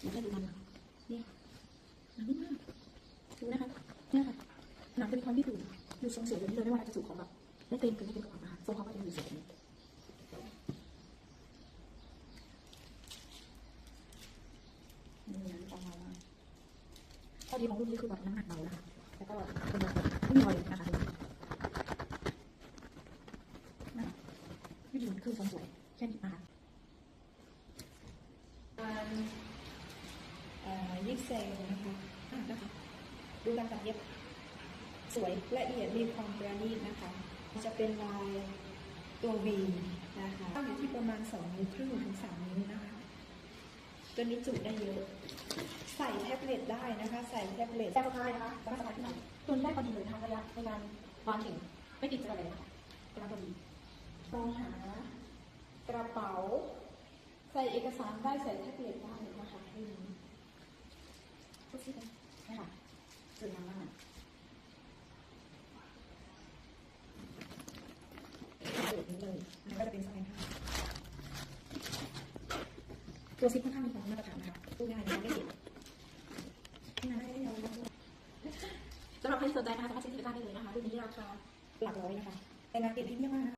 เดี๋ยวให้ดูมันนะนี่ค่ะหนังนิ่มมากดูนะคะเนี่ยค่ะหนังเป็นความที่ถูกอยู่ทรงเสวยแบบนี้เลยไม่ว่าจะสูงของแบบไม่เต็มถึงไม่เต็มกว่านะคะทรงเขาก็จะอยู่เสวยบนี้ข้อดีของรุ่นนี้คือแบบน้ำหนักเบานะคะแล้วก็เป็นแบบไม่มีรอยนะคะนะคะไม่ดีคือทรงสวยแค่นี้นะคะ การเอ่อ ยิกแซงนะคะอะนะคะดูการตัดเย็บสวยละเอียดมีความประณีตนะคะ จะเป็นลายตัววีนะคะตั้งอยู่ที่ประมาณ2นิ้วครึ่งถึง3นิ้วนะคะตัวนี้จุได้เยอะ ใส่แท็บเล็ตได้นะคะ ใส่แท็บเล็ตแต่สุดท้ายนะคะสามารถสกัดที่ไหนตัวนี้ได้พอดีเลยนะคะระยะในการวางเข็มไม่ติดอะไรเลยนะคะกำลังพอดีมองหากระเป๋า ใส่เอกสารได้ใส่แท็บเล็ตได้นะคะอืม ทุกที่เลยนี่ค่ะสวยงามมากเปิด นี้เลยอันก็จะเป็นสไลด์ผ้าตัวซิปค่อนข้างมีความมาตรฐานนะคะตู้ง่ายนะคะไม่เก็บที่นั่นได้เลยสำหรับใครที่สนใจนะคะสามารถซื้อที่ร้านได้เลยนะคะรุ่นนี้ราคาหลักร้อยนะคะแต่งานเก็บที่เยี่ยมมากนะคะ